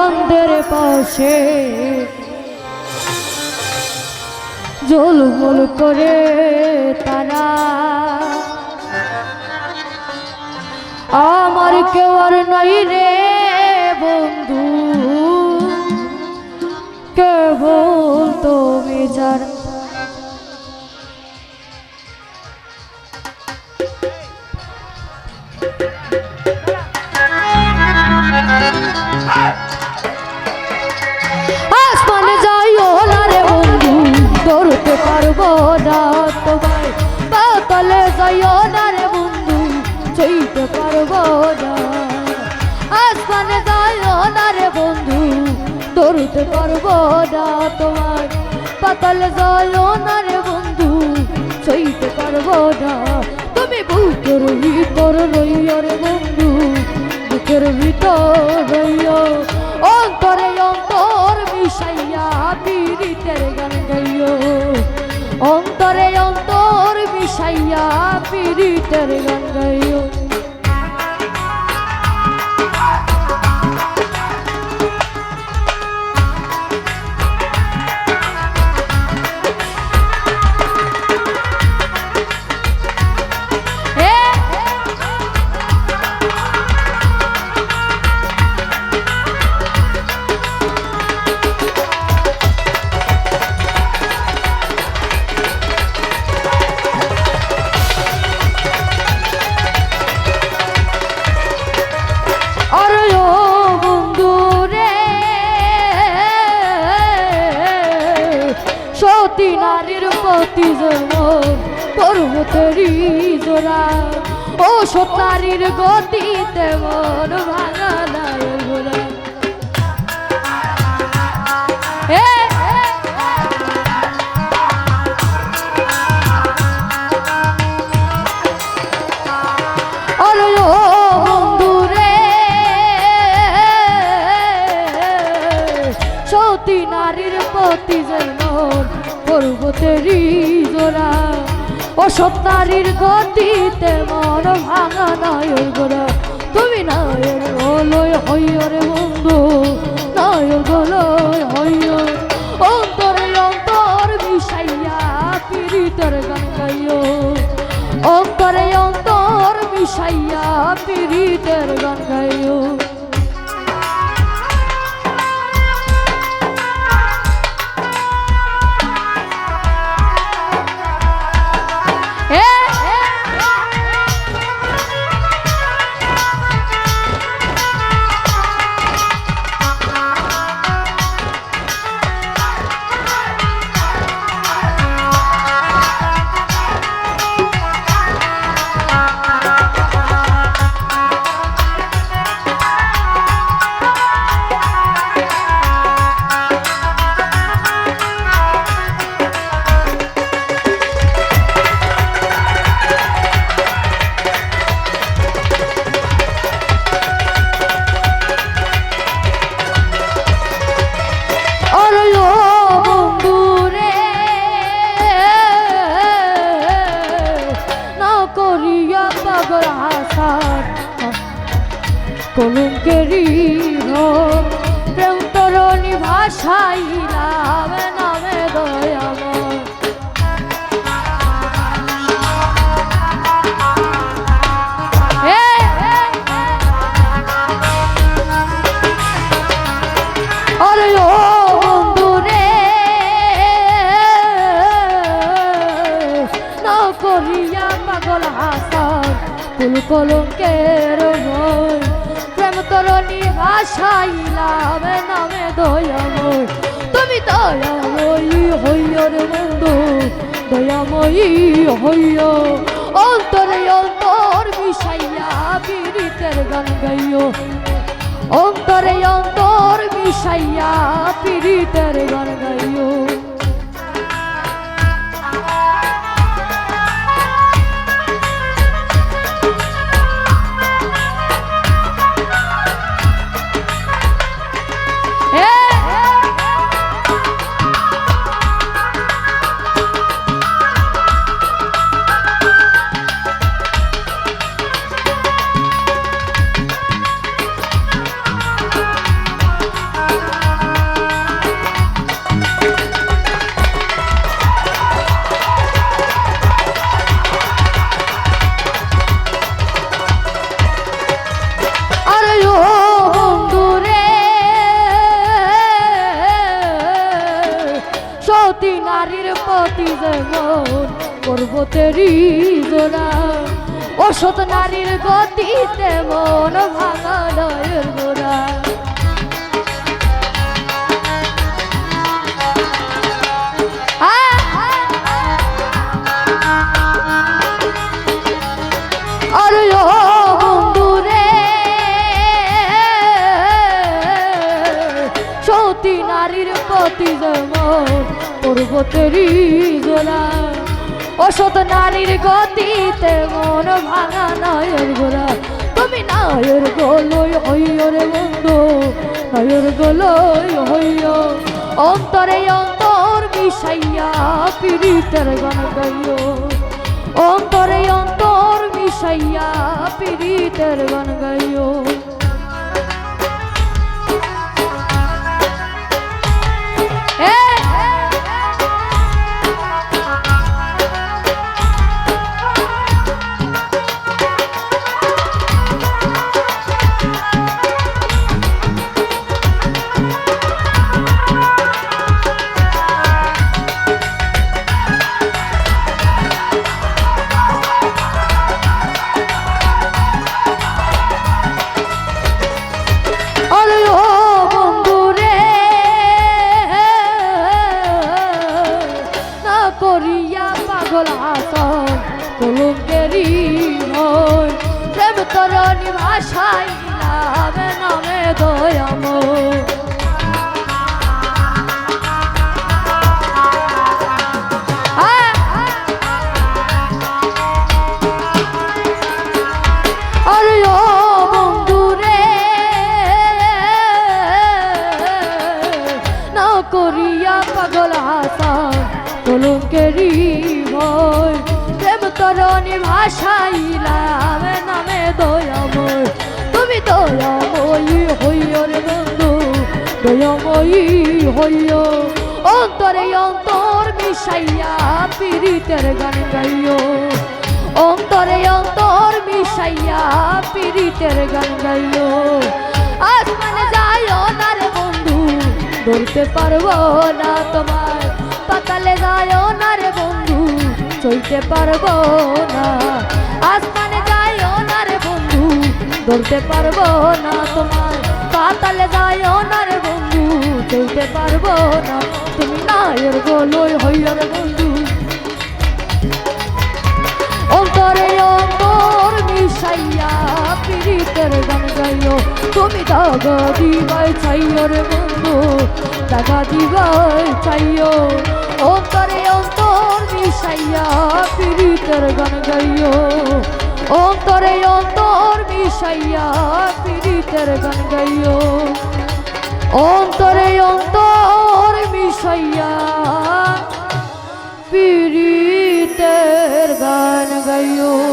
ছন্দের পাশে। জলমল করে তারা। আমার কেউ আর নাই রে বন্ধু। কেবল তুমি যার না তোমায় পাতালে যাইও বন্ধু চইতে পারব না। তুমি বুকের ভিতর রইও রে বন্ধু, বুকের ভিতর রইও। অন্তরে অন্তর মিশাইয়া পীড়িতের গান গাইও। অন্তরে অন্তর মিশাইয়া পীড়িতের গান গাইও। প্রতি জন্ম পর্বতেরই জোড়া। ও সতারির গতিতে মন ভাঙা নাই সতী নারীর প্রতি যেন তেরি জোড়া। ও সত্তারির গতিতে মন ভাঙা নয়র গোরা তুমি নয়র গোলয় হইয় রে বন্ধু, নয়র গোলয় হইয় কলঙ্কেরি প্রেম তরণী ভাষাইলাম নামে না করিয়া পাগল হাসান ফুল কলঙ্কের ভয় প্রেম তরণী ভাষাইলাম নামে দয়াময়। তুমি দয়াময়ী হইয় রে বন্ধু, দয়াময়ী হইয়। অন্তরে অন্তর মিশাইয়া পীড়িতের গান গাইও অন্তরে অন্তর মিশাইয়া পীড়িতের গান গাইও যেমন পর্বতেরই জোড়া। অসৎ নারীর গতি তেমন ভাঙা নয়ের গোড়া। সতী নারীর প্রতি যেমন পর্বতেরই জোড়া অসৎ নারীর গতিতে মন ভাঙা নয়ের গোড়া তুমি নায়ের গোলই হইয় রে বন্ধু নায়ের গোলই হইয় অন্তরে অন্তর মিশাইয়া পীড়িতের গান গাইয়। অন্তরে অন্তর মিশাইয়া পীড়িতের গান গাইও কলঙ্কেরি হয় প্রেম তরণী ভাষাই নামে নামে দয়াম না করিয়া পাগল হাসান কলঙ্কেরি প্রেম তরণী ভাষাইলাম নামে দয়াময়। তুমি দয়াময়ী হইয় রে বন্ধু, দয়াময়ী হইয় অন্তরে অন্তর মিশাইয়া পীড়িতের গান গাইয় অন্তরে অন্তর মিশাইয়া পীড়িতের গান গাইও। আসমানে যাইও না রে বন্ধু, ধরতে পারব না তোমার পাতালে যাইও না রে বন্ধু চলতে পারব না। আসমানে যাইও না রে বন্ধু, ধরতে পারব না তোমার। পাতালে যাইও না রে বন্ধু, চলতে পারব না। তুমি নায়ের গোলই হইয়া রে বন্ধু। অন্তরে অন্তর মিশাইয়া পীড়িতের গান গাইও। তুমি দাগা দিবাই চাইও রে বন্ধু দাগা দিবাই চাইও। অন্তরে অন্তর মিশাইয়া পীড়িতের গান গাইও। অন্তরে অন্তর মিশাইয়া পীড়িতের গান গাইও। অন্তরে অন্তর মিশাইয়া পীড়িতের গান গাইও।